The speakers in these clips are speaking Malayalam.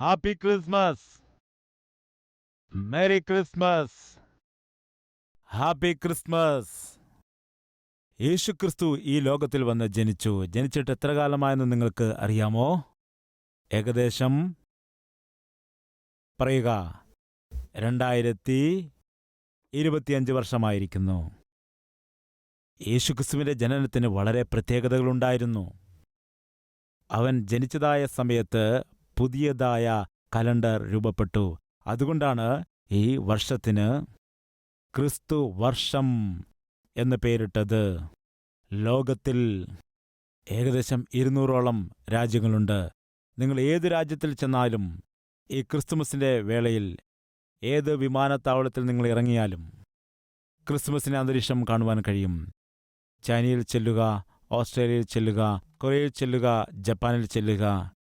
Happy Christmas merry Christmas happy Christmas യേശുക്രിസ്തു ഈ ലോകത്തിൽ വന്ന് ജനിച്ചു. ജനിച്ചിട്ട് എത്ര കാലമായെന്ന് നിങ്ങൾക്ക് അറിയാമോ? ഏകദേശം പറയുക രണ്ടായിരത്തി ഇരുപത്തിയഞ്ച് വർഷമായിരിക്കുന്നു. യേശുക്രിസ്തുവിന്റെ ജനനത്തിന് വളരെ പ്രത്യേകതകളുണ്ടായിരുന്നു. അവൻ ജനിച്ചതായ സമയത്ത് പുതിയതായ കലണ്ടർ രൂപപ്പെട്ടു. അതുകൊണ്ടാണ് ഈ വർഷത്തിന് ക്രിസ്തു വർഷം എന്ന് പേരിട്ടത്. ലോകത്തിൽ ഏകദേശം ഇരുന്നൂറോളം രാജ്യങ്ങളുണ്ട്. നിങ്ങൾ ഏത് രാജ്യത്തിൽ ചെന്നാലും ഈ ക്രിസ്തുമസിന്റെ വേളയിൽ ഏത് വിമാനത്താവളത്തിൽ നിങ്ങൾ ഇറങ്ങിയാലും ക്രിസ്മസിന്റെ അന്തരീക്ഷം കാണുവാൻ കഴിയും. ചൈനയിൽ ചെല്ലുക ഓസ്ട്രേലിയയിൽ ചെല്ലുക കൊറിയയിൽ ചെല്ലുക ജപ്പാനിൽ ചെല്ലുക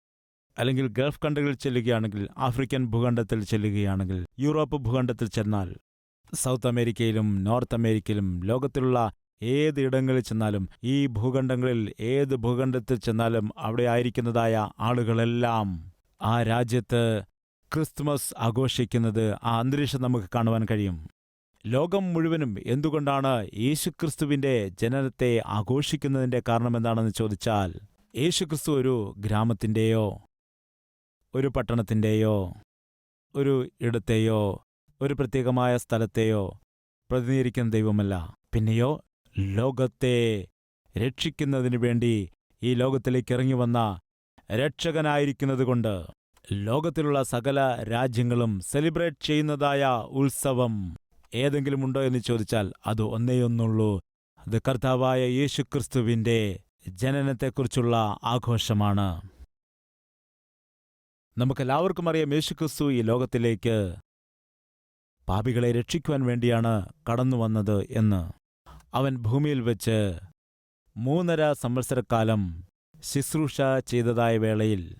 അല്ലെങ്കിൽ ഗൾഫ് കൺട്രികളിൽ ചെല്ലുകയാണെങ്കിൽ ആഫ്രിക്കൻ ഭൂഖണ്ഡത്തിൽ ചെല്ലുകയാണെങ്കിൽ യൂറോപ്പ് ഭൂഖണ്ഡത്തിൽ ചെന്നാൽ സൗത്ത് അമേരിക്കയിലും നോർത്ത് അമേരിക്കയിലും ലോകത്തിലുള്ള ഏത് ഇടങ്ങളിൽ ചെന്നാലും ഈ ഭൂഖണ്ഡങ്ങളിൽ ഏത് ഭൂഖണ്ഡത്തിൽ ചെന്നാലും അവിടെ ആയിരിക്കുന്നതായ ആളുകളെല്ലാം ആ രാജ്യത്ത് ക്രിസ്തുമസ് ആഘോഷിക്കുന്നത് ആ അന്തരീക്ഷം നമുക്ക് കാണുവാൻ കഴിയും. ലോകം മുഴുവനും എന്തുകൊണ്ടാണ് യേശുക്രിസ്തുവിന്റെ ജനനത്തെ ആഘോഷിക്കുന്നതിന്റെ കാരണമെന്താണെന്ന് ചോദിച്ചാൽ യേശുക്രിസ്തു ഒരു ഗ്രാമത്തിന്റെയോ ഒരു പട്ടണത്തിന്റെയോ ഒരു ഇടത്തെയോ ഒരു പ്രത്യേകമായ സ്ഥലത്തെയോ പ്രതിനിധീകരിക്കുന്ന ദൈവമല്ല. പിന്നെയോ ലോകത്തെ രക്ഷിക്കുന്നതിനു വേണ്ടി ഈ ലോകത്തിലേക്ക് ഇറങ്ങി വന്ന രക്ഷകനായിരിക്കുന്നതുകൊണ്ട് ലോകത്തിലുള്ള സകല രാജ്യങ്ങളും സെലിബ്രേറ്റ് ചെയ്യുന്നതായ ഉത്സവം ഏതെങ്കിലും ഉണ്ടോ എന്ന് ചോദിച്ചാൽ അത് ഒന്നേയൊന്നുള്ളൂ അത് കർത്താവായ യേശുക്രിസ്തുവിന്റെ ജനനത്തെക്കുറിച്ചുള്ള ആഘോഷമാണ്. നമുക്കെല്ലാവർക്കും അറിയാം യേശുക്രിസ്തു ഈ ലോകത്തിലേക്ക് പാപികളെ രക്ഷിക്കുവാൻ വേണ്ടിയാണ് കടന്നു വന്നത് എന്ന്. അവൻ ഭൂമിയിൽ വെച്ച് മൂന്നര സംവത്സരക്കാലം ശുശ്രൂഷ ചെയ്തതായ വേളയിൽ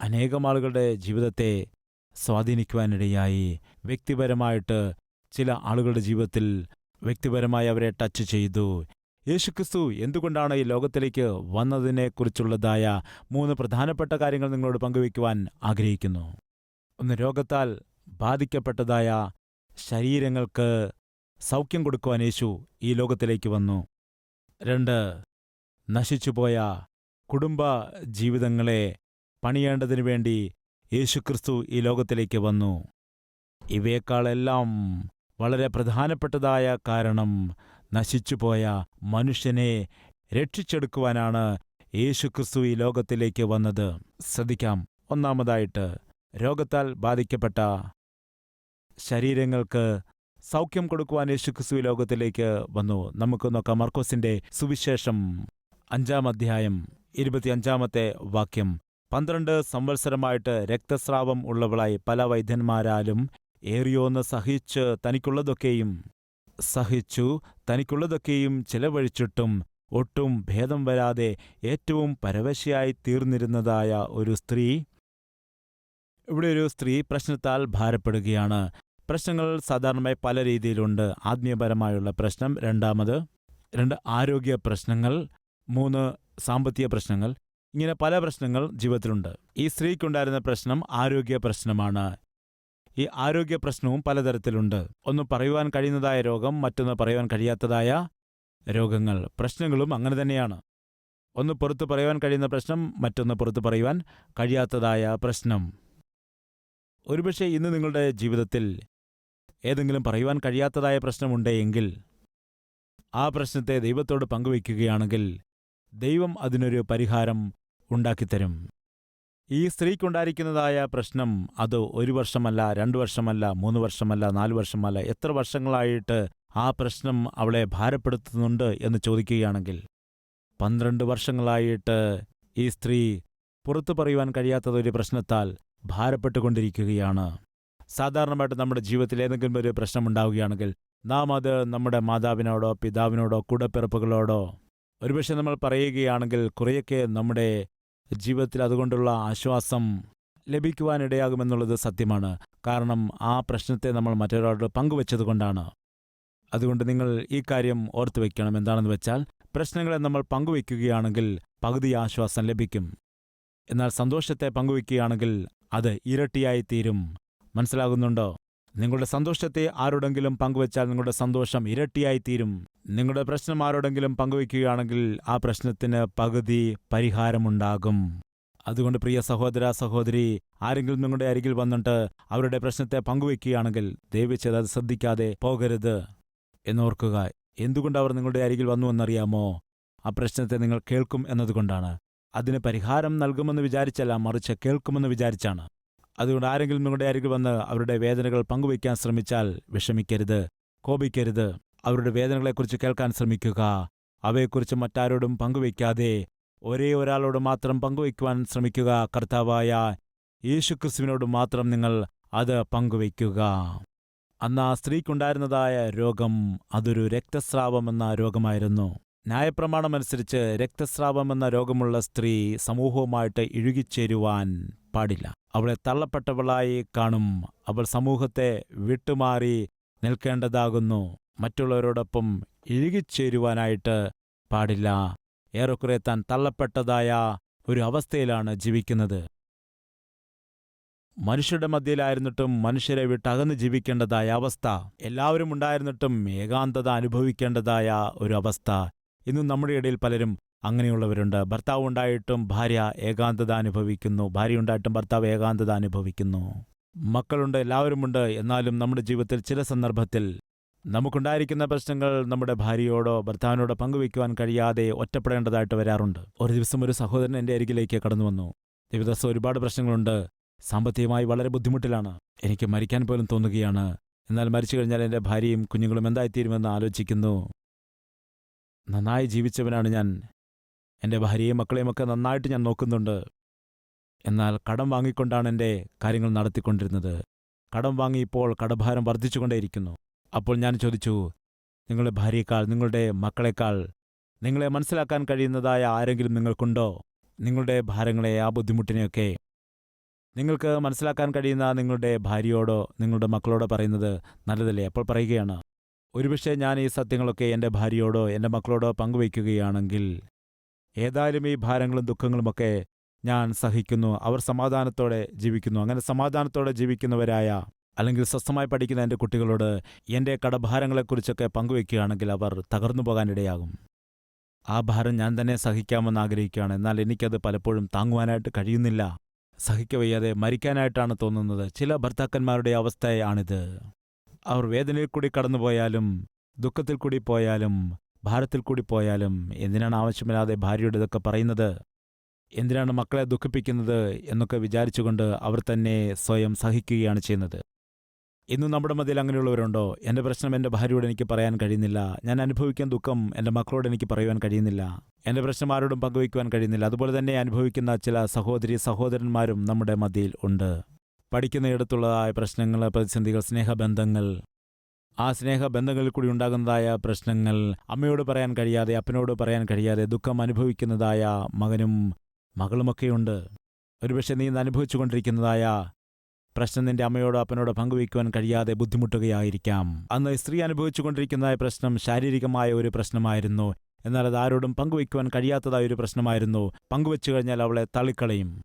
അനേകം ആളുകളുടെ ജീവിതത്തെ സ്വാധീനിക്കുവാനിടയായി വ്യക്തിപരമായിട്ട് ചില ആളുകളുടെ ജീവിതത്തിൽ വ്യക്തിപരമായി അവരെ ടച്ച് ചെയ്തു. യേശുക്രിസ്തു എന്തുകൊണ്ടാണ് ഈ ലോകത്തിലേക്ക് വന്നതിനെക്കുറിച്ചുള്ളതായ മൂന്ന് പ്രധാനപ്പെട്ട കാര്യങ്ങൾ നിങ്ങളോട് പങ്കുവയ്ക്കുവാൻ ആഗ്രഹിക്കുന്നു. ഒന്ന് രോഗത്താൽ ബാധിക്കപ്പെട്ടതായ ശരീരങ്ങൾക്ക് സൗഖ്യം കൊടുക്കുവാൻ യേശു ഈ ലോകത്തിലേക്ക് വന്നു. രണ്ട് നശിച്ചുപോയ കുടുംബ ജീവിതങ്ങളെ പണിയേണ്ടതിനു വേണ്ടി യേശുക്രിസ്തു ഈ ലോകത്തിലേക്ക് വന്നു. ഇവയേക്കാളെല്ലാം വളരെ പ്രധാനപ്പെട്ടതായ കാരണം നശിച്ചുപോയ മനുഷ്യനെ രക്ഷിച്ചെടുക്കുവാനാണ് യേശുക്രിസ്തു ഈ ലോകത്തിലേക്ക് വന്നത്. ശ്രദ്ധിക്കാം. ഒന്നാമതായിട്ട് രോഗത്താൽ ബാധിക്കപ്പെട്ട ശരീരങ്ങൾക്ക് സൗഖ്യം കൊടുക്കുവാൻ യേശുക്രിസ്തു ലോകത്തിലേക്ക് വന്നു. നമുക്ക് നോക്കാം. മർക്കോസിന്റെ സുവിശേഷം അഞ്ചാം അധ്യായം ഇരുപത്തിയഞ്ചാമത്തെ വാക്യം. പന്ത്രണ്ട് സംവത്സരമായിട്ട് രക്തസ്രാവം ഉള്ളവളായി പല വൈദ്യന്മാരാലും ഏറിയോന്ന് സഹിച്ച് തനിക്കുള്ളതൊക്കെയും സഹിച്ചു തനിക്കുള്ളതൊക്കെയും ചെലവഴിച്ചിട്ടും ഒട്ടും ഭേദം വരാതെ ഏറ്റവും പരവശയായി തീർന്നിരുന്നതായ ഒരു സ്ത്രീ ഇവിടെ ഒരു സ്ത്രീ പ്രശ്നത്താൽ ഭാരപ്പെടുകയാണ്. പ്രശ്നങ്ങൾ സാധാരണമായി പല രീതിയിലുണ്ട്. ആത്മീയപരമായുള്ള പ്രശ്നം. രണ്ടാമത് രണ്ട് ആരോഗ്യ പ്രശ്നങ്ങൾ. മൂന്ന് സാമ്പത്തിക പ്രശ്നങ്ങൾ. ഇങ്ങനെ പല പ്രശ്നങ്ങൾ ജീവിതത്തിലുണ്ട്. ഈ സ്ത്രീക്കുണ്ടായിരുന്ന പ്രശ്നം ആരോഗ്യ പ്രശ്നമാണ്. ഈ ആരോഗ്യ പ്രശ്നവും പലതരത്തിലുണ്ട്. ഒന്ന് പറയുവാൻ കഴിയുന്നതായ രോഗം മറ്റൊന്ന് പറയുവാൻ കഴിയാത്തതായ രോഗങ്ങൾ പ്രശ്നങ്ങളും അങ്ങനെ തന്നെയാണ്. ഒന്ന് പുറത്തു പറയുവാൻ കഴിയുന്ന പ്രശ്നം മറ്റൊന്ന് പുറത്തു പറയുവാൻ കഴിയാത്തതായ പ്രശ്നം. ഒരുപക്ഷെ ഇന്ന് നിങ്ങളുടെ ജീവിതത്തിൽ ഏതെങ്കിലും പറയുവാൻ കഴിയാത്തതായ പ്രശ്നമുണ്ടെങ്കിൽ ആ പ്രശ്നത്തെ ദൈവത്തോട് പങ്കുവയ്ക്കുകയാണെങ്കിൽ ദൈവം അതിനൊരു പരിഹാരം ഉണ്ടാക്കിത്തരും. ഈ സ്ത്രീക്കുണ്ടായിരിക്കുന്നതായ പ്രശ്നം അത് ഒരു വർഷമല്ല രണ്ടു വർഷമല്ല മൂന്ന് വർഷമല്ല നാല് വർഷമല്ല എത്ര വർഷങ്ങളായിട്ട് ആ പ്രശ്നം അവളെ ഭാരപ്പെടുത്തുന്നുണ്ട് എന്ന് ചോദിക്കുകയാണെങ്കിൽ പന്ത്രണ്ട് വർഷങ്ങളായിട്ട് ഈ സ്ത്രീ പുറത്തു പറയുവാൻ കഴിയാത്തതൊരു പ്രശ്നത്താൽ ഭാരപ്പെട്ടുകൊണ്ടിരിക്കുകയാണ്. സാധാരണമായിട്ട് നമ്മുടെ ജീവിതത്തിൽ ഏതെങ്കിലും ഒരു പ്രശ്നം ഉണ്ടാവുകയാണെങ്കിൽ നാം അത് നമ്മുടെ മാതാവിനോടോ പിതാവിനോടോ കൂടപ്പിറപ്പുകളോടോ ഒരുപക്ഷെ നമ്മൾ പറയുകയാണെങ്കിൽ കുറേയൊക്കെ നമ്മുടെ ജീവിതത്തിൽ അതുകൊണ്ടുള്ള ആശ്വാസം ലഭിക്കുവാനിടയാകുമെന്നുള്ളത് സത്യമാണ്. കാരണം ആ പ്രശ്നത്തെ നമ്മൾ മറ്റൊരാളോട് പങ്കുവച്ചതുകൊണ്ടാണ് അതുകൊണ്ട് നിങ്ങൾ ഈ കാര്യം ഓർത്തു വയ്ക്കണം എന്താണെന്ന് വെച്ചാൽ പ്രശ്നങ്ങളെ നമ്മൾ പങ്കുവയ്ക്കുകയാണെങ്കിൽ പകുതി ആശ്വാസം ലഭിക്കും. എന്നാൽ സന്തോഷത്തെ പങ്കുവയ്ക്കുകയാണെങ്കിൽ അത് ഇരട്ടിയായി തീരും മനസ്സിലാകുന്നുണ്ടോ? നിങ്ങളുടെ സന്തോഷത്തെ ആരോടെങ്കിലും പങ്കുവച്ചാൽ നിങ്ങളുടെ സന്തോഷം ഇരട്ടിയായിത്തീരും. നിങ്ങളുടെ പ്രശ്നം ആരോടെങ്കിലും പങ്കുവയ്ക്കുകയാണെങ്കിൽ ആ പ്രശ്നത്തിന് പകുതി പരിഹാരമുണ്ടാകും. അതുകൊണ്ട് പ്രിയ സഹോദര സഹോദരി ആരെങ്കിലും നിങ്ങളുടെ അരികിൽ വന്നിട്ട് അവരുടെ പ്രശ്നത്തെ പങ്കുവയ്ക്കുകയാണെങ്കിൽ ദയവിച്ചത് അത് ശ്രദ്ധിക്കാതെ പോകരുത്. എന്നോർക്കുക എന്തുകൊണ്ട് അവർ നിങ്ങളുടെ അരികിൽ വന്നു എന്നറിയാമോ? ആ പ്രശ്നത്തെ നിങ്ങൾ കേൾക്കും എന്നതുകൊണ്ടാണ്. അതിന് പരിഹാരം നൽകുമെന്ന് വിചാരിച്ചല്ല മറിച്ച് കേൾക്കുമെന്ന് വിചാരിച്ചാണ്. അതുകൊണ്ട് ആരെങ്കിലും നിങ്ങളുടെ അരികിൽ വന്ന് അവരുടെ വേദനകൾ പങ്കുവയ്ക്കാൻ ശ്രമിച്ചാൽ വിഷമിക്കരുത് കോപിക്കരുത്. അവരുടെ വേദനകളെക്കുറിച്ച് കേൾക്കാൻ ശ്രമിക്കുക. അവയെക്കുറിച്ച് മറ്റാരോടും പങ്കുവയ്ക്കാതെ ഒരേ ഒരാളോട് മാത്രം പങ്കുവയ്ക്കുവാൻ ശ്രമിക്കുക. കർത്താവായ യേശുക്രിസ്തുവിനോട് മാത്രം നിങ്ങൾ അത് പങ്കുവയ്ക്കുക. അന്ന് ആ സ്ത്രീക്കുണ്ടായിരുന്നതായ രോഗം അതൊരു രക്തസ്രാവമെന്ന രോഗമായിരുന്നു. ന്യായപ്രമാണമനുസരിച്ച് രക്തസ്രാവമെന്ന രോഗമുള്ള സ്ത്രീ സമൂഹവുമായിട്ട് ഇഴുകിച്ചേരുവാൻ പാടില്ല. അവളെ തള്ളപ്പെട്ടവളായി കാണും. അവൾ സമൂഹത്തെ വിട്ടുമാറി നിൽക്കേണ്ടതാകുന്നു. മറ്റുള്ളവരോടൊപ്പം ഇഴുകിച്ചേരുവാനായിട്ട് പാടില്ല. ഏറെക്കുറെ താൻ തള്ളപ്പെട്ടതായ ഒരു അവസ്ഥയിലാണ് ജീവിക്കുന്നത്. മനുഷ്യരുടെ മധ്യയിലായിരുന്നിട്ടും മനുഷ്യരെ വിട്ടകന്ന് ജീവിക്കേണ്ടതായ അവസ്ഥ എല്ലാവരും ഉണ്ടായിരുന്നിട്ടും ഏകാന്തത അനുഭവിക്കേണ്ടതായ ഒരു അവസ്ഥ. ഇന്നും നമ്മുടെ ഇടയിൽ പലരും അങ്ങനെയുള്ളവരുണ്ട്. ഭർത്താവ് ഉണ്ടായിട്ടും ഭാര്യ ഏകാന്തത അനുഭവിക്കുന്നു. ഭാര്യ ഉണ്ടായിട്ടും ഭർത്താവ് ഏകാന്തത അനുഭവിക്കുന്നു. മക്കളുണ്ട് എല്ലാവരുമുണ്ട്. എന്നാലും നമ്മുടെ ജീവിതത്തിൽ ചില സന്ദർഭത്തിൽ നമുക്കുണ്ടായിരിക്കുന്ന പ്രശ്നങ്ങൾ നമ്മുടെ ഭാര്യയോടോ ഭർത്താവിനോടോ പങ്കുവയ്ക്കുവാൻ കഴിയാതെ ഒറ്റപ്പെടേണ്ടതായിട്ട് വരാറുണ്ട്. ഒരു ദിവസം ഒരു സഹോദരൻ എന്റെ അരികിലേക്ക് കടന്നു വന്നു. ദിവസം ഒരുപാട് പ്രശ്നങ്ങളുണ്ട്. സാമ്പത്തികമായി വളരെ ബുദ്ധിമുട്ടിലാണ്. എനിക്ക് മരിക്കാൻ പോലും തോന്നുകയാണ്. എന്നാൽ മരിച്ചു കഴിഞ്ഞാൽ എന്റെ ഭാര്യയും കുഞ്ഞുങ്ങളും എന്തായിത്തീരുമെന്ന് ആലോചിക്കുന്നു. നന്നായി ജീവിച്ചവനാണ് ഞാൻ. എന്റെ ഭാര്യയും മക്കളെയും ഒക്കെ നന്നായിട്ട് ഞാൻ നോക്കുന്നുണ്ട്. എന്നാൽ കടം വാങ്ങിക്കൊണ്ടാണ് എന്റെ കാര്യങ്ങൾ നടത്തിക്കൊണ്ടിരുന്നത്. കടം വാങ്ങി ഇപ്പോൾ കടഭാരം വർദ്ധിച്ചുകൊണ്ടേയിരിക്കുന്നു. അപ്പോൾ ഞാൻ ചോദിച്ചു നിങ്ങളുടെ ഭാര്യയേക്കാൾ നിങ്ങളുടെ മക്കളെക്കാൾ നിങ്ങളെ മനസ്സിലാക്കാൻ കഴിയുന്നതായ ആരെങ്കിലും നിങ്ങൾക്കുണ്ടോ? നിങ്ങളുടെ ഭാരങ്ങളെ ആ ബുദ്ധിമുട്ടിനെയൊക്കെ? നിങ്ങൾക്ക് മനസ്സിലാക്കാൻ കഴിയുന്ന നിങ്ങളുടെ ഭാര്യയോടോ നിങ്ങളുടെ മക്കളോടോ പറയുന്നത് നല്ലതല്ലേ? അപ്പോൾ പറയുകയാണ് ഒരുപക്ഷെ ഞാൻ ഈ സത്യങ്ങളൊക്കെ എന്റെ ഭാര്യയോടോ എന്റെ മക്കളോടോ പങ്കുവയ്ക്കുകയാണെങ്കിൽ ഏതായാലും ഈ ഭാരങ്ങളും ദുഃഖങ്ങളുമൊക്കെ ഞാൻ സഹിക്കുന്നു. അവർ സമാധാനത്തോടെ ജീവിക്കുന്നു. അങ്ങനെ സമാധാനത്തോടെ ജീവിക്കുന്നവരായ അല്ലെങ്കിൽ സ്വസ്ഥമായി പഠിക്കുന്ന എന്റെ കുട്ടികളോട് എന്റെ കടഭാരങ്ങളെക്കുറിച്ചൊക്കെ പങ്കുവെക്കുകയാണെങ്കിൽ അവർ തകർന്നു പോകാനിടയാകും. ആ ഭാരം ഞാൻ തന്നെ സഹിക്കാമെന്ന് ആഗ്രഹിക്കുകയാണ്. എന്നാൽ എനിക്കത് പലപ്പോഴും താങ്ങുവാനായിട്ട് കഴിയുന്നില്ല. സഹിക്കവയ്യാതെ മരിക്കാനായിട്ടാണ് തോന്നുന്നത്. ചില ഭർത്താക്കന്മാരുടെ അവസ്ഥയാണിത്. അവർ വേദനയിൽ കൂടി കടന്നുപോയാലും ദുഃഖത്തിൽ കൂടി പോയാലും ഭാരത്തിൽ കൂടി പോയാലും എന്തിനാണ് ആവശ്യമില്ലാതെ ഭാര്യയുടെ ഇതൊക്കെ പറയുന്നത്? എന്തിനാണ് മക്കളെ ദുഃഖിപ്പിക്കുന്നത് എന്നൊക്കെ വിചാരിച്ചുകൊണ്ട് അവർ തന്നെ സ്വയം സഹിക്കുകയാണ് ചെയ്യുന്നത്. ഇന്നും നമ്മുടെ മതിയിൽ അങ്ങനെയുള്ളവരുണ്ടോ? എന്റെ പ്രശ്നം എന്റെ ഭാര്യയോട് എനിക്ക് പറയാൻ കഴിയുന്നില്ല. ഞാൻ അനുഭവിക്കുന്ന ദുഃഖം എന്റെ മക്കളോട് എനിക്ക് പറയുവാൻ കഴിയുന്നില്ല. എന്റെ പ്രശ്നം ആരോടും പങ്കുവയ്ക്കുവാൻ കഴിയുന്നില്ല. അതുപോലെ തന്നെ അനുഭവിക്കുന്ന ചില സഹോദരി സഹോദരന്മാരും നമ്മുടെ മതിയിൽ ഉണ്ട്. പഠിക്കുന്നയിടത്തുള്ളതായ പ്രശ്നങ്ങൾ പ്രതിസന്ധികൾ സ്നേഹബന്ധങ്ങൾ ആ സ്നേഹബന്ധങ്ങളിൽ കൂടി ഉണ്ടാകുന്നതായ പ്രശ്നങ്ങൾ അമ്മയോട് പറയാൻ കഴിയാതെ അപ്പനോട് പറയാൻ കഴിയാതെ ദുഃഖം അനുഭവിക്കുന്നതായ മകനും മകളുമൊക്കെയുണ്ട്. ഒരുപക്ഷെ നീ അനുഭവിച്ചു കൊണ്ടിരിക്കുന്നതായ പ്രശ്നം നിന്റെ അമ്മയോടോ അപ്പനോടോ പങ്കുവയ്ക്കുവാൻ കഴിയാതെ ബുദ്ധിമുട്ടുകയായിരിക്കാം. അന്ന് സ്ത്രീ അനുഭവിച്ചുകൊണ്ടിരിക്കുന്നതായ പ്രശ്നം ശാരീരികമായ ഒരു പ്രശ്നമായിരുന്നു. എന്നാൽ അത് ആരോടും പങ്കുവയ്ക്കുവാൻ കഴിയാത്തതായ ഒരു പ്രശ്നമായിരുന്നു. പങ്കുവച്ചു കഴിഞ്ഞാൽ അവളെ തള്ളിക്കളയും.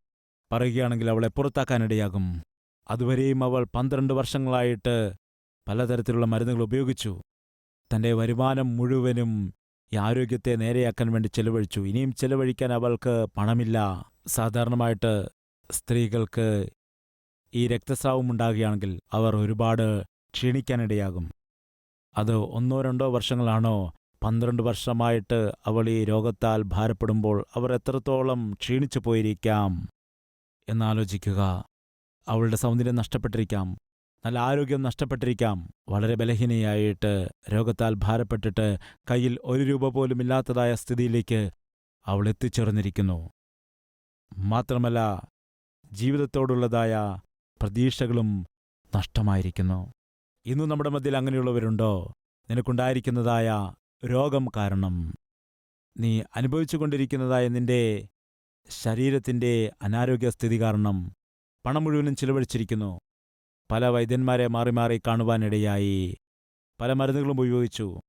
പറയുകയാണെങ്കിൽ അവളെ പുറത്താക്കാനിടയാകും. അതുവരെയും അവൾ പന്ത്രണ്ട് വർഷങ്ങളായിട്ട് പലതരത്തിലുള്ള മരുന്നുകൾ ഉപയോഗിച്ചു. തന്റെ വരുമാനം മുഴുവനും ഈ ആരോഗ്യത്തെ നേരെയാക്കാൻ വേണ്ടി ചെലവഴിച്ചു. ഇനിയും ചെലവഴിക്കാൻ അവൾക്ക് പണമില്ല. സാധാരണമായിട്ട് സ്ത്രീകൾക്ക് ഈ രക്തസ്രാവം ഉണ്ടാകുകയാണെങ്കിൽ അവർ ഒരുപാട് ക്ഷീണിക്കാനിടയാകും. അത് ഒന്നോ രണ്ടോ വർഷങ്ങളാണോ? പന്ത്രണ്ട് വർഷമായിട്ട് അവൾ ഈ രോഗത്താൽ ഭാരപ്പെടുമ്പോൾ അവർ എത്രത്തോളം ക്ഷീണിച്ചു പോയിരിക്കാം? എന്നാലോചിക്കുക. അവളുടെ സൗന്ദര്യം നഷ്ടപ്പെട്ടിരിക്കാം. നല്ല ആരോഗ്യം നഷ്ടപ്പെട്ടിരിക്കാം. വളരെ ബലഹീനയായിട്ട് രോഗത്താൽ ഭാരപ്പെട്ടിട്ട് കയ്യിൽ ഒരു രൂപ പോലും ഇല്ലാത്തതായ സ്ഥിതിയിലേക്ക് അവൾ എത്തിച്ചേർന്നിരിക്കുന്നു. മാത്രമല്ല ജീവിതത്തോടുള്ളതായ പ്രതീക്ഷകളും നഷ്ടമായിരിക്കുന്നു. ഇന്നു നമ്മുടെ മധ്യയിൽ അങ്ങനെയുള്ളവരുണ്ടോ? നിനക്കുണ്ടായിരിക്കുന്നതായ രോഗം കാരണം. നീ അനുഭവിച്ചുകൊണ്ടിരിക്കുന്നതായ നിന്റെ ശരീരത്തിന്റെ അനാരോഗ്യസ്ഥിതി കാരണം പണം മുഴുവനും ചിലവഴിച്ചിരിക്കുന്നു. പല വൈദ്യന്മാരെ മാറി മാറി കാണുവാനിടയായി. പല മരുന്നുകളും ഉപയോഗിച്ചു.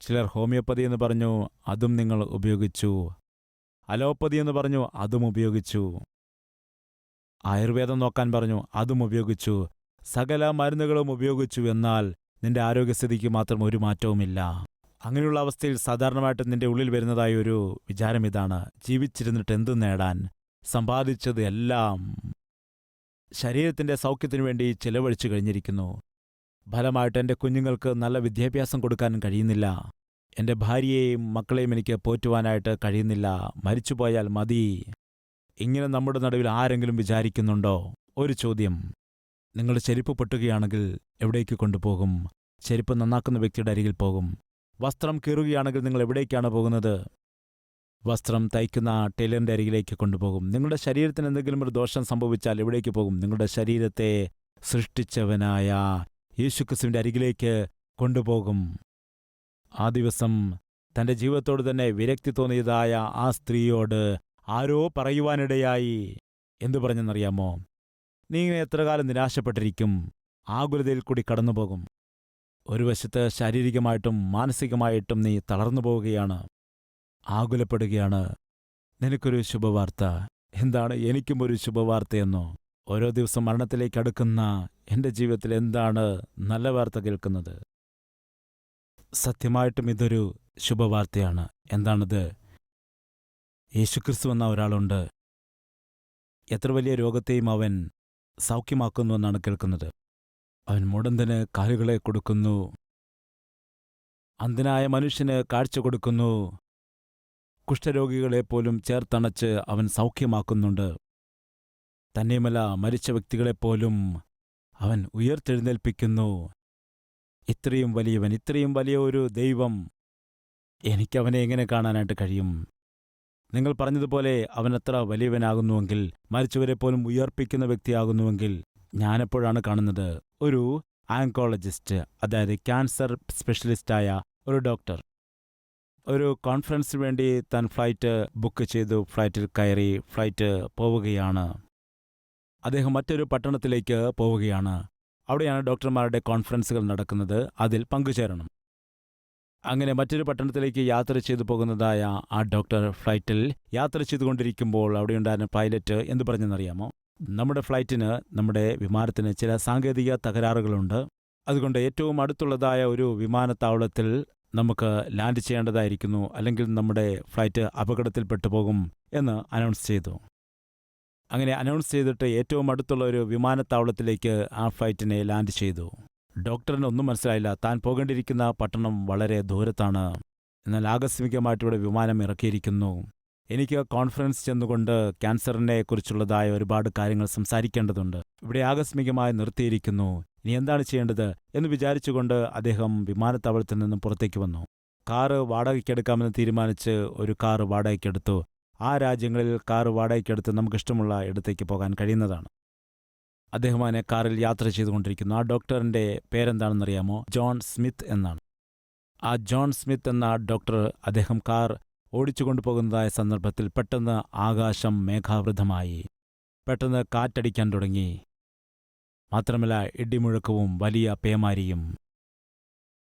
ചിലർ ഹോമിയോപ്പതി എന്ന് പറഞ്ഞു അതും നിങ്ങൾ ഉപയോഗിച്ചു. അലോപ്പതി എന്ന് പറഞ്ഞു അതും ഉപയോഗിച്ചു. ആയുർവേദം നോക്കാൻ പറഞ്ഞു അതും ഉപയോഗിച്ചു. സകല മരുന്നുകളും ഉപയോഗിച്ചു എന്നാൽ നിന്റെ ആരോഗ്യസ്ഥിതിക്ക് മാത്രം ഒരു മാറ്റവുമില്ല. അങ്ങനെയുള്ള അവസ്ഥയിൽ സാധാരണമായിട്ട് നിന്റെ ഉള്ളിൽ വരുന്നതായ ഒരു വിചാരം ഇതാണ്. ജീവിച്ചിരുന്നിട്ട് എന്ത് നേടാൻ? സമ്പാദിച്ചത് എല്ലാം ശരീരത്തിന്റെ സൗഖ്യത്തിനു വേണ്ടി ചെലവഴിച്ചു കഴിഞ്ഞിരിക്കുന്നു. ഫലമായിട്ട് എന്റെ കുഞ്ഞുങ്ങൾക്ക് നല്ല വിദ്യാഭ്യാസം കൊടുക്കാനും കഴിയുന്നില്ല. എന്റെ ഭാര്യയെയും മക്കളെയും എനിക്ക് പോറ്റുവാനായിട്ട് കഴിയുന്നില്ല. മരിച്ചുപോയാൽ മതി. ഇങ്ങനെ നമ്മുടെ നടുവിൽ ആരെങ്കിലും വിചാരിക്കുന്നുണ്ടോ? ഒരു ചോദ്യം. നിങ്ങൾ ചെരുപ്പ് പൊട്ടുകയാണെങ്കിൽ എവിടേക്ക് കൊണ്ടുപോകും? ചെരുപ്പ് നന്നാക്കുന്ന വ്യക്തിയുടെ അരികിൽ പോകും. വസ്ത്രം കീറുകയാണെങ്കിൽ നിങ്ങൾ എവിടേക്കാണ് പോകുന്നത്? വസ്ത്രം തയ്ക്കുന്ന ടൈലറിന്റെ അരികിലേക്ക് കൊണ്ടുപോകും. നിങ്ങളുടെ ശരീരത്തിന് എന്തെങ്കിലും ഒരു ദോഷം സംഭവിച്ചാൽ എവിടേക്ക് പോകും? നിങ്ങളുടെ ശരീരത്തെ സൃഷ്ടിച്ചവനായ യേശുക്രിസ്തുവിന്റെ അരികിലേക്ക് കൊണ്ടുപോകും. ആ ദിവസം തന്റെ ജീവിതത്തോട് തന്നെ വിരക്തി തോന്നിയതായ ആ സ്ത്രീയോട് ആരോ പറയുവാനിടയായി. എന്തു പറഞ്ഞെന്നറിയാമോ? നീ ഇങ്ങനെ എത്ര കാലം നിരാശപ്പെട്ടിരിക്കും? ആകുലതയിൽ കൂടി കടന്നുപോകും. ഒരു വശത്ത് ശാരീരികമായിട്ടും മാനസികമായിട്ടും നീ തളർന്നു പോവുകയാണ്. ആകുലപ്പെടുകയാണ്. നിനക്കൊരു ശുഭവാർത്ത. എന്താണ് എനിക്കും ഒരു ശുഭവാർത്തയെന്നോ? ഓരോ ദിവസം മരണത്തിലേക്ക് അടുക്കുന്ന എന്റെ ജീവിതത്തിൽ എന്താണ് നല്ല വാർത്ത കേൾക്കുന്നത്? സത്യമായിട്ടും ഇതൊരു ശുഭവാർത്തയാണ്. എന്താണത്? യേശുക്രിസ്തു എന്ന ഒരാളുണ്ട്. എത്ര വലിയ രോഗത്തെയും അവൻ സൗഖ്യമാക്കുന്നുവെന്നാണ് കേൾക്കുന്നത്. അവൻ മുടന്തന് കാലുകളെ കൊടുക്കുന്നു. അന്ധനായ മനുഷ്യന് കാഴ്ച കൊടുക്കുന്നു. കുഷ്ഠരോഗികളെപ്പോലും ചേർത്തണച്ച് അവൻ സൗഖ്യമാക്കുന്നുണ്ട്. തന്നെയുമല്ല മരിച്ച വ്യക്തികളെപ്പോലും അവൻ ഉയർത്തെഴുന്നേൽപ്പിക്കുന്നു. ഇത്രയും വലിയവൻ ഇത്രയും വലിയ ഒരു ദൈവം എനിക്കവനെ എങ്ങനെ കാണാനായിട്ട് കഴിയും? നിങ്ങൾ പറഞ്ഞതുപോലെ അവനത്ര വലിയവനാകുന്നുവെങ്കിൽ മരിച്ചവരെ പോലും ഉയർപ്പിക്കുന്ന വ്യക്തിയാകുന്നുവെങ്കിൽ ഞാനെപ്പോഴാണ് കാണുന്നത്? ഒരു ആങ്കോളജിസ്റ്റ് അതായത് ക്യാൻസർ സ്പെഷ്യലിസ്റ്റായ ഒരു ഡോക്ടർ. ഒരു കോൺഫറൻസിന് വേണ്ടി താൻ ഫ്ലൈറ്റ് ബുക്ക് ചെയ്തു. ഫ്ലൈറ്റിൽ കയറി ഫ്ലൈറ്റ് പോവുകയാണ്. അദ്ദേഹം മറ്റൊരു പട്ടണത്തിലേക്ക് പോവുകയാണ്. അവിടെയാണ് ഡോക്ടർമാരുടെ കോൺഫറൻസുകൾ നടക്കുന്നത്. അതിൽ പങ്കുചേരണം. അങ്ങനെ മറ്റൊരു പട്ടണത്തിലേക്ക് യാത്ര ചെയ്തു പോകുന്നതായ ആ ഡോക്ടർ ഫ്ലൈറ്റിൽ യാത്ര ചെയ്തുകൊണ്ടിരിക്കുമ്പോൾ അവിടെയുണ്ടായിരുന്ന പൈലറ്റ് എന്തു പറഞ്ഞെന്നറിയാമോ? നമ്മുടെ ഫ്ലൈറ്റിന് നമ്മുടെ വിമാനത്തിന് ചില സാങ്കേതിക തകരാറുകളുണ്ട്. അതുകൊണ്ട് ഏറ്റവും അടുത്തുള്ളതായ ഒരു വിമാനത്താവളത്തിൽ നമുക്ക് ലാൻഡ് ചെയ്യേണ്ടതായിരിക്കുന്നു അല്ലെങ്കിൽ നമ്മുടെ ഫ്ലൈറ്റ് അപകടത്തിൽപ്പെട്ടു പോകും എന്ന് അനൗൺസ് ചെയ്തു. അങ്ങനെ അനൗൺസ് ചെയ്തിട്ട് ഏറ്റവും അടുത്തുള്ള ഒരു വിമാനത്താവളത്തിലേക്ക് ആ ഫ്ലൈറ്റിനെ ലാൻഡ് ചെയ്തു. ഡോക്ടറിന് ഒന്നും മനസ്സിലായില്ല. താൻ പോകേണ്ടിയിരിക്കുന്ന പട്ടണം വളരെ ദൂരത്താണ്. എന്നാൽ ആകസ്മികമായിട്ട് ഇവിടെ വിമാനം ഇറക്കിയിരിക്കുന്നു. എനിക്ക് കോൺഫറൻസ് ചെന്നുകൊണ്ട് ക്യാൻസറിനെ കുറിച്ചുള്ളതായ ഒരുപാട് കാര്യങ്ങൾ സംസാരിക്കേണ്ടതുണ്ട്. ഇവിടെ ആകസ്മികമായി നിർത്തിയിരിക്കുന്നു. ഇനി എന്താണ് ചെയ്യേണ്ടത് എന്ന് വിചാരിച്ചുകൊണ്ട് അദ്ദേഹം വിമാനത്താവളത്തിൽ നിന്നും പുറത്തേക്ക് വന്നു. കാറ് വാടകയ്ക്കെടുക്കാമെന്ന് തീരുമാനിച്ച് ഒരു കാറ് വാടകയ്ക്കെടുത്തു ആ രാജ്യങ്ങളിൽ കാറ് വാടകയ്ക്കെടുത്ത് നമുക്കിഷ്ടമുള്ള ഇടത്തേക്ക് പോകാൻ കഴിയുന്നതാണ്. അദ്ദേഹം അതിനെ കാറിൽ യാത്ര ചെയ്തുകൊണ്ടിരിക്കുന്നു. ആ ഡോക്ടറിന്റെ പേരെന്താണെന്നറിയാമോ? ജോൺ സ്മിത്ത് എന്നാണ്. ആ ജോൺ സ്മിത്ത് എന്ന ഡോക്ടർ അദ്ദേഹം കാർ ഓടിച്ചുകൊണ്ടുപോകുന്നതായ സന്ദർഭത്തിൽ പെട്ടെന്ന് ആകാശം മേഘാവൃതമായി. പെട്ടെന്ന് കാറ്റടിക്കാൻ തുടങ്ങി. മാത്രമല്ല ഇടിമുഴക്കവും വലിയ പേമാരിയും.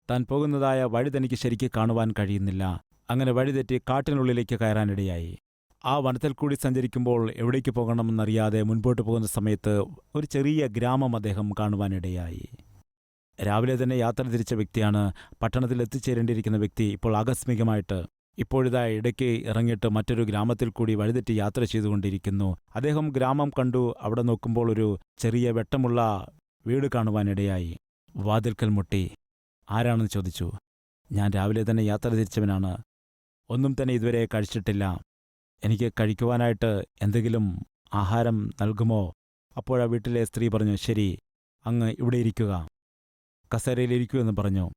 താൻ പോകുന്നതായ വഴി തനിക്ക് ശരിക്ക് കാണുവാൻ കഴിയുന്നില്ല. അങ്ങനെ വഴിതെറ്റി കാട്ടിനുള്ളിലേക്ക് കയറാനിടയായി. ആ വനത്തിൽ കൂടി സഞ്ചരിക്കുമ്പോൾ എവിടേക്ക് പോകണമെന്നറിയാതെ മുൻപോട്ട് പോകുന്ന സമയത്ത് ഒരു ചെറിയ ഗ്രാമം അദ്ദേഹം കാണുവാനിടയായി. രാവിലെ തന്നെ യാത്ര തിരിച്ച വ്യക്തിയാണ് പട്ടണത്തിൽ എത്തിച്ചേരേണ്ടിയിരിക്കുന്ന വ്യക്തി ഇപ്പോൾ ആകസ്മികമായിട്ട് ഇപ്പോഴിതാ ഇടയ്ക്ക് ഇറങ്ങിയിട്ട് മറ്റൊരു ഗ്രാമത്തിൽ കൂടി വഴിതെറ്റി യാത്ര ചെയ്തുകൊണ്ടിരിക്കുന്നു. അദ്ദേഹം ഗ്രാമം കണ്ടു. അവിടെ നോക്കുമ്പോൾ ഒരു ചെറിയ വെട്ടമുള്ള വീട് കാണുവാനിടയായി. വാതിൽക്കൽ മുട്ടി. ആരാണെന്ന് ചോദിച്ചു. ഞാൻ രാവിലെ തന്നെ യാത്ര തിരിച്ചവനാണ്. ഒന്നും തന്നെ ഇതുവരെ കഴിച്ചിട്ടില്ല. എനിക്ക് കഴിക്കുവാനായിട്ട് എന്തെങ്കിലും ആഹാരം നൽകുമോ? അപ്പോഴാ വീട്ടിലെ സ്ത്രീ പറഞ്ഞു ശരി അങ്ങ് ഇവിടെ ഇരിക്കുക. കസേരയിലിരിക്കൂ എന്ന് പറഞ്ഞു.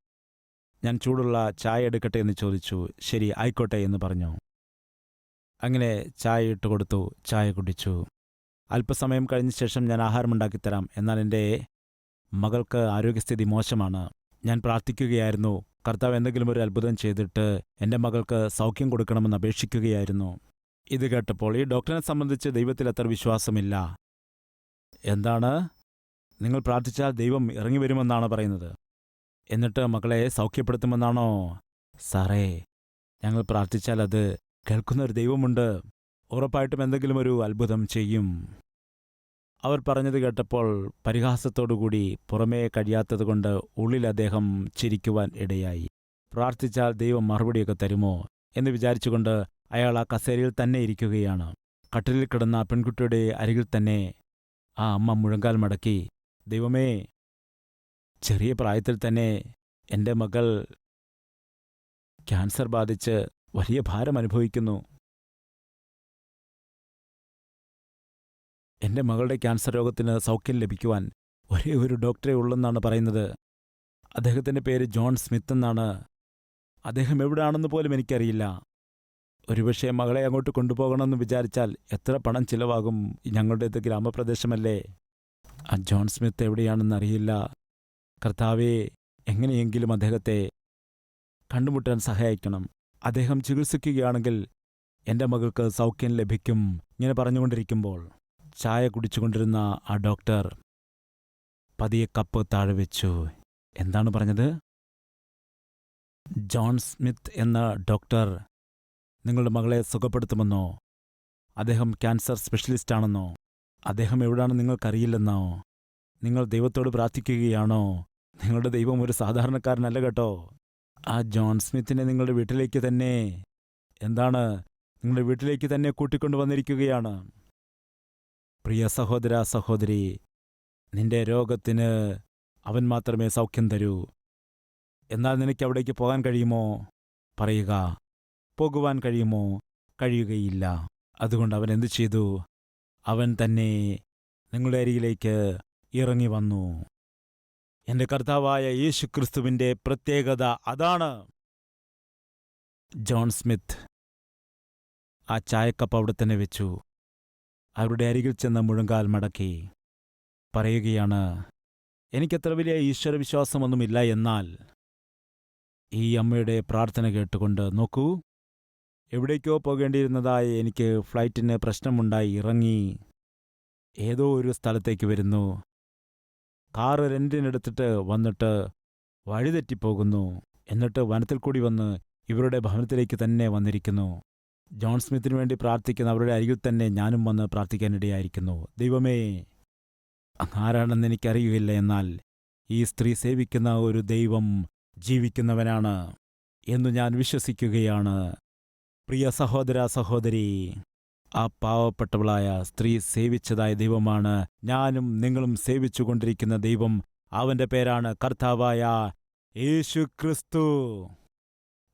ഞാൻ ചൂടുള്ള ചായ എടുക്കട്ടെ എന്ന് ചോദിച്ചു. ശരി ആയിക്കോട്ടെ എന്ന് പറഞ്ഞു. അങ്ങനെ ചായ ഇട്ട് കൊടുത്തു ചായ കുടിച്ചു. അല്പസമയം കഴിഞ്ഞ ശേഷം ഞാൻ ആഹാരമുണ്ടാക്കിത്തരാം എന്നാൽ എന്റെ മകൾക്ക് ആരോഗ്യസ്ഥിതി മോശമാണ്. ഞാൻ പ്രാർത്ഥിക്കുകയായിരുന്നു. കർത്താവ് എന്തെങ്കിലും ഒരു അത്ഭുതം ചെയ്തിട്ട് എന്റെ മകൾക്ക് സൗഖ്യം കൊടുക്കണമെന്ന് അപേക്ഷിക്കുകയായിരുന്നു. ഇത് കേട്ടപ്പോൾ ഈ ഡോക്ടറിനെ സംബന്ധിച്ച് ദൈവത്തിൽ അത്ര വിശ്വാസമില്ല. എന്താണ്? നിങ്ങൾ പ്രാർത്ഥിച്ചാൽ ദൈവം ഇറങ്ങി വരുമെന്നാണ് പറയുന്നത്? എന്നിട്ട് മകളെ സൗഖ്യപ്പെടുത്തുമെന്നാണോ? സാറേ ഞങ്ങൾ പ്രാർത്ഥിച്ചാൽ അത് കേൾക്കുന്ന ഒരു ദൈവമുണ്ട്. ഉറപ്പായിട്ടും എന്തെങ്കിലും ഒരു അത്ഭുതം ചെയ്യും. അവർ പറഞ്ഞത് കേട്ടപ്പോൾ പരിഹാസത്തോടുകൂടി പുറമേ കഴിയാത്തതുകൊണ്ട് ഉള്ളിൽ അദ്ദേഹം ചിരിക്കുവാൻ ഇടയായി. പ്രാർത്ഥിച്ചാൽ ദൈവം മറുപടിയൊക്കെ തരുമോ എന്ന് വിചാരിച്ചുകൊണ്ട് അയാൾ ആ കസേരയിൽ തന്നെ ഇരിക്കുകയാണ്. കട്ടിലിൽ കിടന്ന പെൺകുട്ടിയുടെ അരികിൽ തന്നെ ആ അമ്മ മുഴങ്കാൽ മടക്കി ദൈവമേ ചെറിയ പ്രായത്തിൽ തന്നെ എന്റെ മകൾ ക്യാൻസർ ബാധിച്ച് വലിയ ഭാരം അനുഭവിക്കുന്നു. എന്റെ മകളുടെ ക്യാൻസർ രോഗത്തിന് സൗഖ്യം ലഭിക്കുവാൻ ഒരേ ഒരു ഡോക്ടറെ ഉള്ളെന്നാണ് പറയുന്നത്. അദ്ദേഹത്തിന്റെ പേര് ജോൺ സ്മിത്ത് എന്നാണ്. അദ്ദേഹം എവിടെയാണെന്ന് പോലും എനിക്കറിയില്ല. ഒരുപക്ഷെ മകളെ അങ്ങോട്ട് കൊണ്ടുപോകണമെന്ന് വിചാരിച്ചാൽ എത്ര പണം ചിലവാകും ഞങ്ങളുടേത് ഗ്രാമപ്രദേശമല്ലേ? ആ ജോൺ സ്മിത്ത് എവിടെയാണെന്ന് അറിയില്ല. കർത്താവെ എങ്ങനെയെങ്കിലും അദ്ദേഹത്തെ കണ്ടുമുട്ടാൻ സഹായിക്കണം. അദ്ദേഹം ചികിത്സിക്കുകയാണെങ്കിൽ എന്റെ മകൾക്ക് സൗഖ്യം ലഭിക്കും ഇങ്ങനെ പറഞ്ഞുകൊണ്ടിരിക്കുമ്പോൾ ചായ കുടിച്ചുകൊണ്ടിരുന്ന ആ ഡോക്ടർ പതിയെ കപ്പ് താഴെ വെച്ചു. എന്താണ് പറഞ്ഞത്? ജോൺ സ്മിത്ത് എന്ന ഡോക്ടർ നിങ്ങളുടെ മകളെ സുഖപ്പെടുത്തുമെന്നോ? അദ്ദേഹം ക്യാൻസർ സ്പെഷ്യലിസ്റ്റാണെന്നോ? അദ്ദേഹം എവിടാണെന്ന് നിങ്ങൾക്കറിയില്ലെന്നോ? നിങ്ങൾ ദൈവത്തോട് പ്രാർത്ഥിക്കുകയാണോ? നിങ്ങളുടെ ദൈവം ഒരു സാധാരണക്കാരനല്ല കേട്ടോ. ആ ജോൺ സ്മിത്തിനെ നിങ്ങളുടെ വീട്ടിലേക്ക് തന്നെ എന്താണ് നിങ്ങളുടെ വീട്ടിലേക്ക് തന്നെ കൂട്ടിക്കൊണ്ടു വന്നിരിക്കുകയാണ്. പ്രിയ സഹോദര സഹോദരി നിന്റെ രോഗത്തിന് അവൻ മാത്രമേ സൗഖ്യം തരൂ. എന്നാൽ നിനക്ക് അവിടേക്ക് പോകാൻ കഴിയുമോ? പറയുക പോകുവാൻ കഴിയുമോ? കഴിയുകയില്ല. അതുകൊണ്ട് അവൻ എന്തു ചെയ്തു? അവൻ തന്നെ നിങ്ങളുടെ അരികിലേക്ക് ഇറങ്ങി വന്നു. എന്റെ കർത്താവായ യേശുക്രിസ്തുവിന്റെ പ്രത്യേകത അതാണ്. ജോൺ സ്മിത്ത് ആ ചായക്കപ്പ് അവിടെ തന്നെ വെച്ചു. അവരുടെ അരികിൽ ചെന്ന മുഴങ്കാൽ മടക്കി. പറയുകയാണ് എനിക്കത്ര വലിയ ഈശ്വരവിശ്വാസമൊന്നുമില്ല എന്നാൽ ഈ അമ്മയുടെ പ്രാർത്ഥന കേട്ടുകൊണ്ട് നോക്കൂ. എവിടേക്കോ പോകേണ്ടിയിരുന്നതായി എനിക്ക് ഫ്ലൈറ്റിന് പ്രശ്നമുണ്ടായി. ഇറങ്ങി ഏതോ ഒരു സ്ഥലത്തേക്ക് വരുന്നു. കാറ് റെന്റിനെടുത്തിട്ട് വന്നിട്ട് വഴിതെറ്റിപ്പോകുന്നു. എന്നിട്ട് വനത്തിൽ കൂടി വന്ന് ഇവരുടെ ഭവനത്തിലേക്ക് തന്നെ വന്നിരിക്കുന്നു. ജോൺ സ്മിത്തിന് വേണ്ടി പ്രാർത്ഥിക്കുന്ന അവരുടെ അരികിൽ തന്നെ ഞാനും വന്ന് പ്രാർത്ഥിക്കാനിടയായിരിക്കുന്നു. ദൈവമേ ആരാണെന്ന് എനിക്കറിയുകയില്ല എന്നാൽ ഈ സ്ത്രീ സേവിക്കുന്ന ഒരു ദൈവം ജീവിക്കുന്നവനാണ് എന്നു ഞാൻ വിശ്വസിക്കുകയാണ്. പ്രിയ സഹോദര സഹോദരി ആ പാവപ്പെട്ടവളായ സ്ത്രീ സേവിച്ചതായ ദൈവമാണ്. ഞാനും നിങ്ങളും സേവിച്ചുകൊണ്ടിരിക്കുന്ന ദൈവം അവന്റെ പേരാണ് കർത്താവായ യേശു ക്രിസ്തു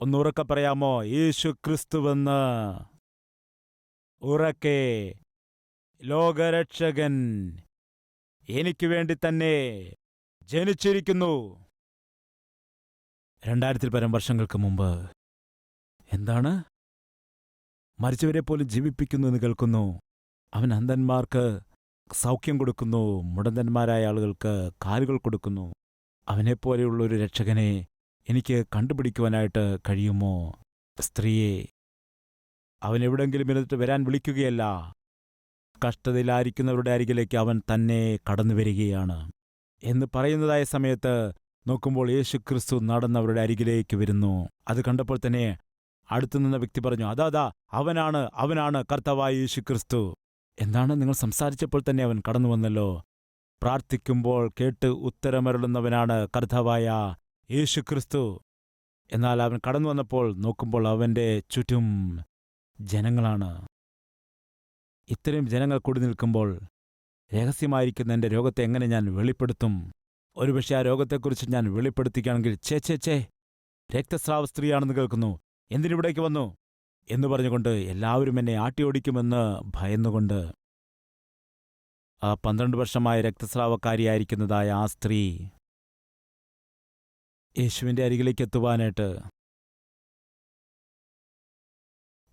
ഒന്നുറക്കെ പറയാമോ? യേശു ക്രിസ്തുവെന്ന് ഉറക്കെ. ലോകരക്ഷകൻ. എനിക്ക് വേണ്ടി തന്നെ ജനിച്ചിരിക്കുന്നു. രണ്ടായിരത്തിൽ പരം വർഷങ്ങൾക്ക് മുമ്പ്. എന്താണ്? മരിച്ചവരെ പോലും ജീവിപ്പിക്കുന്നു എന്ന് കേൾക്കുന്നു. അവൻ അന്ധന്മാർക്ക് സൗഖ്യം കൊടുക്കുന്നു. മുടന്തന്മാരായ ആളുകൾക്ക് കാലുകൾ കൊടുക്കുന്നു. അവനെപ്പോലെയുള്ള ഒരു രക്ഷകനെ എനിക്ക് കണ്ടുപിടിക്കുവാനായിട്ട് കഴിയുമോ? സ്ത്രീയെ അവൻ എവിടെങ്കിലും ഇരുന്നിട്ട് വരാൻ വിളിക്കുകയല്ല. കഷ്ടതയിലായിരിക്കുന്നവരുടെ അരികിലേക്ക് അവൻ തന്നെ കടന്നു വരികയാണ്. എന്ന് പറയുന്നതായ സമയത്ത് നോക്കുമ്പോൾ യേശു ക്രിസ്തു നടന്നവരുടെ അരികിലേക്ക് വരുന്നു. അത് കണ്ടപ്പോൾ തന്നെ അടുത്തു നിന്ന വ്യക്തി പറഞ്ഞു അതാ അവനാണ് അവനാണ് കർത്താവായ യേശു ക്രിസ്തു എന്താണ് നിങ്ങൾ സംസാരിച്ചപ്പോൾ തന്നെ അവൻ കടന്നു വന്നല്ലോ? പ്രാർത്ഥിക്കുമ്പോൾ കേട്ട് ഉത്തരമരുളുന്നവനാണ് കർത്താവായ യേശു ക്രിസ്തു എന്നാൽ അവൻ കടന്നു വന്നപ്പോൾ നോക്കുമ്പോൾ അവന്റെ ചുറ്റും ജനങ്ങളാണ്. ഇത്രയും ജനങ്ങൾ കൂടി നിൽക്കുമ്പോൾ രഹസ്യമായിരിക്കുന്ന എന്റെ രോഗത്തെ എങ്ങനെ ഞാൻ വെളിപ്പെടുത്തും? ഒരുപക്ഷെ ആ രോഗത്തെക്കുറിച്ച് ഞാൻ വെളിപ്പെടുത്തുകയാണെങ്കിൽ ചേ ചേ ചേ രക്തസ്രാവ സ്ത്രീയാണെന്ന് കേൾക്കുന്നു. എന്തിനിവിടേക്ക് വന്നു? എന്ന് പറഞ്ഞുകൊണ്ട് എല്ലാവരും എന്നെ ആട്ടിയോടിക്കുമെന്ന് ഭയന്നുകൊണ്ട് ആ പന്ത്രണ്ട് വർഷമായ രക്തസ്രാവക്കാരിയായിരിക്കുന്നതായ ആ സ്ത്രീ യേശുവിന്റെ അരികിലേക്ക് എത്തുവാനായിട്ട്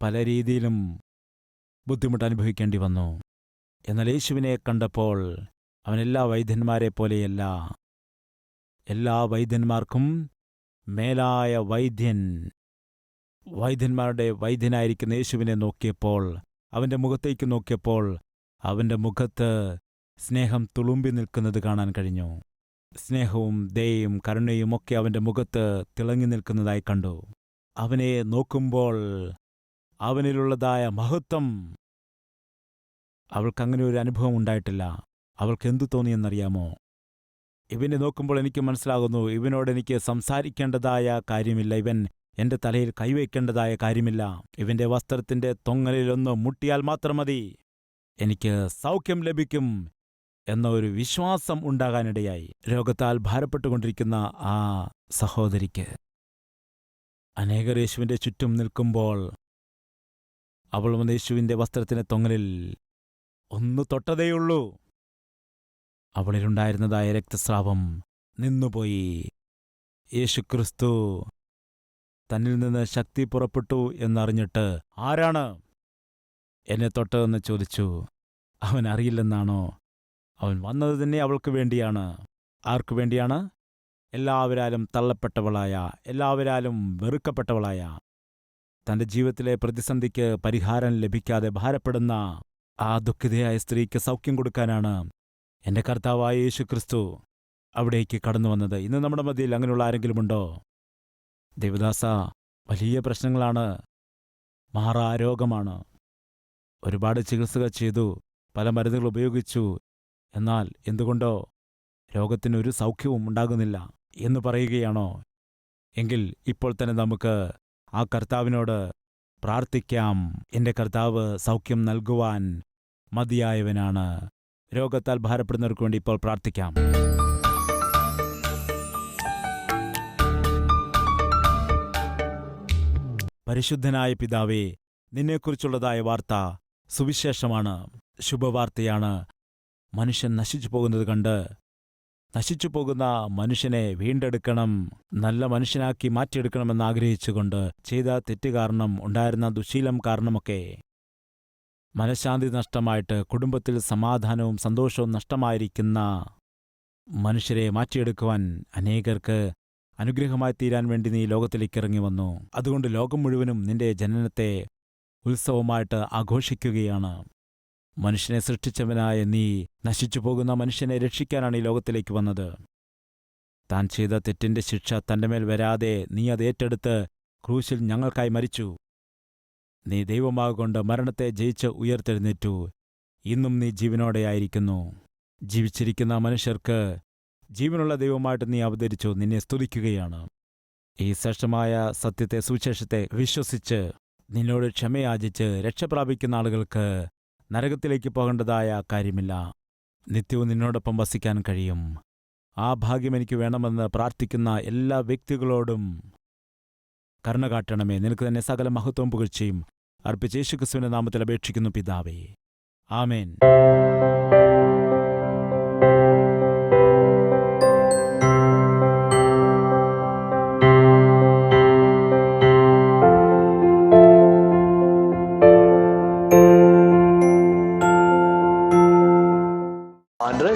പല രീതിയിലും ബുദ്ധിമുട്ട് അനുഭവിക്കേണ്ടി വന്നു. എന്നാൽ യേശുവിനെ കണ്ടപ്പോൾ അവൻ എല്ലാ വൈദ്യന്മാരെ പോലെയല്ല. എല്ലാ വൈദ്യന്മാർക്കും മേലായ വൈദ്യൻ വൈദ്യന്മാരുടെ വൈദ്യനായിരിക്കുന്ന യേശുവിനെ നോക്കിയപ്പോൾ അവന്റെ മുഖത്തേക്ക് നോക്കിയപ്പോൾ അവന്റെ മുഖത്ത് സ്നേഹം തുളുമ്പി നിൽക്കുന്നത് കാണാൻ കഴിഞ്ഞു. സ്നേഹവും ദയയും കരുണയും ഒക്കെ അവന്റെ മുഖത്ത് തിളങ്ങി നിൽക്കുന്നതായി കണ്ടു. അവനെ നോക്കുമ്പോൾ അവനിലുള്ളതായ മഹത്വം അവൾക്കങ്ങനെ ഒരു അനുഭവം ഉണ്ടായിട്ടില്ല. അവൾക്ക് എന്തു തോന്നിയെന്നറിയാമോ? ഇവനെ നോക്കുമ്പോൾ എനിക്ക് മനസ്സിലാകുന്നു ഇവനോട് എനിക്ക് സംസാരിക്കേണ്ടതായ കാര്യമില്ല. ഇവൻ എന്റെ തലയിൽ കൈവയ്ക്കേണ്ടതായ കാര്യമില്ല. ഇവന്റെ വസ്ത്രത്തിന്റെ തൊങ്ങലിലൊന്ന് മുട്ടിയാൽ മാത്രം മതി. എനിക്ക് സൗഖ്യം ലഭിക്കും എന്ന ഒരു വിശ്വാസം ഉണ്ടാകാനിടയായി. രോഗത്താൽ ഭാരപ്പെട്ടുകൊണ്ടിരിക്കുന്ന ആ സഹോദരിക്ക് അനേകർ യേശുവിന്റെ ചുറ്റും നിൽക്കുമ്പോൾ അവൾ വന്ന് യേശുവിന്റെ വസ്ത്രത്തിന്റെ തൊങ്ങലിൽ ഒന്ന് തൊട്ടതേയുള്ളൂ. അവളിലുണ്ടായിരുന്നതായ രക്തസ്രാവം നിന്നുപോയി. യേശുക്രിസ്തു തന്നിൽ നിന്ന് ശക്തി പുറപ്പെട്ടു എന്നറിഞ്ഞിട്ട് ആരാണ്? എന്നെ തൊട്ടതെന്ന് ചോദിച്ചു. അവൻ അറിയില്ലെന്നാണോ? അവൻ വന്നത് തന്നെ അവൾക്ക് വേണ്ടിയാണ്. ആർക്കു വേണ്ടിയാണ്? എല്ലാവരാലും തള്ളപ്പെട്ടവളായ എല്ലാവരാലും വെറുക്കപ്പെട്ടവളായ തന്റെ ജീവിതത്തിലെ പ്രതിസന്ധിക്ക് പരിഹാരം ലഭിക്കാതെ ഭാരപ്പെടുന്ന ആ ദുഃഖിതയായ സ്ത്രീക്ക് സൗഖ്യം കൊടുക്കാനാണ് എന്റെ കർത്താവായ യേശു ക്രിസ്തു അവിടേക്ക് കടന്നു വന്നത് ഇന്ന് നമ്മുടെ മതിയിൽ അങ്ങനെയുള്ള ആരെങ്കിലുമുണ്ടോ ദേവദാസ വലിയ പ്രശ്നങ്ങളാണ്. മാറാരോഗമാണ്. ഒരുപാട് ചികിത്സകൾ ചെയ്തു പല മരുന്നുകൾ ഉപയോഗിച്ചു. എന്നാൽ എന്തുകൊണ്ടോ രോഗത്തിനൊരു സൗഖ്യവും ഉണ്ടാകുന്നില്ല എന്ന് പറയുകയാണോ? എങ്കിൽ ഇപ്പോൾ തന്നെ നമുക്ക് ആ കർത്താവിനോട് പ്രാർത്ഥിക്കാം. എന്റെ കർത്താവ് സൗഖ്യം നൽകുവാൻ മതിയായവനാണ്. രോഗത്താൽ ഭാരപ്പെടുന്നവർക്ക് വേണ്ടി ഇപ്പോൾ പ്രാർത്ഥിക്കാം. പരിശുദ്ധനായ പിതാവേ നിന്നെക്കുറിച്ചുള്ളതായ വാർത്ത സുവിശേഷമാണ്. ശുഭവാർത്തയാണ്. മനുഷ്യൻ നശിച്ചു പോകുന്നത് കണ്ട് നശിച്ചു പോകുന്ന മനുഷ്യനെ വീണ്ടെടുക്കണം നല്ല മനുഷ്യനാക്കി മാറ്റിയെടുക്കണമെന്ന് ആഗ്രഹിച്ചുകൊണ്ട് ചെയ്ത തെറ്റ് കാരണം ഉണ്ടായിരുന്ന ദുശീലം കാരണമൊക്കെ. മനഃശാന്തി നഷ്ടമായിട്ട് കുടുംബത്തിൽ സമാധാനവും സന്തോഷവും നഷ്ടമായിരിക്കുന്ന മനുഷ്യരെ മാറ്റിയെടുക്കുവാൻ അനേകർക്ക് അനുഗ്രഹമായി തീരാൻ വേണ്ടി നീ ലോകത്തിലേക്ക് ഇറങ്ങി വന്നു. അതുകൊണ്ട് ലോകം മുഴുവനും നിന്റെ ജനനത്തെ ഉത്സവമായിട്ട് ആഘോഷിക്കുകയാണ്. മനുഷ്യനെ സൃഷ്ടിച്ചവനായ നീ നശിച്ചു പോകുന്ന മനുഷ്യനെ രക്ഷിക്കാനാണ് ഈ ലോകത്തിലേക്ക് വന്നത്. താൻ ചെയ്ത തെറ്റിന്റെ ശിക്ഷ തന്റെ മേൽ വരാതെ നീ അത് ഏറ്റെടുത്ത് ക്രൂശിൽ ഞങ്ങൾക്കായി മരിച്ചു. നീ ദൈവമാകൊണ്ട് മരണത്തെ ജയിച്ച് ഉയർത്തെഴുന്നേറ്റു. ഇന്നും നീ ജീവനോടെയായിരിക്കുന്നു. ജീവിച്ചിരിക്കുന്ന മനുഷ്യർക്ക് ജീവനുള്ള ദൈവമായിട്ട് നീ അവതരിച്ചു നിന്നെ സ്തുതിക്കുകയാണ്. ഈ ശ്രേഷ്ഠമായ സത്യത്തെ സുവിശേഷത്തെ വിശ്വസിച്ച് നിന്നോട് ക്ഷമയാചിച്ച് രക്ഷ പ്രാപിക്കുന്ന ആളുകൾക്ക് നരകത്തിലേക്ക് പോകേണ്ടതായ കാര്യമില്ല. നിത്യവും നിന്നോടൊപ്പം വസിക്കാൻ കഴിയും. ആ ഭാഗ്യം എനിക്ക് വേണമെന്ന് പ്രാർത്ഥിക്കുന്ന എല്ലാ വ്യക്തികളോടും കരുണ കാട്ടണമേ. നിനക്ക് തന്നെ സകല മഹത്വവും പുകഴ്ചയും അർപ്പിച്ച് യേശുക്രിസ്തുവിന്റെ നാമത്തിൽ അപേക്ഷിക്കുന്നു പിതാവേ. ആമേൻ.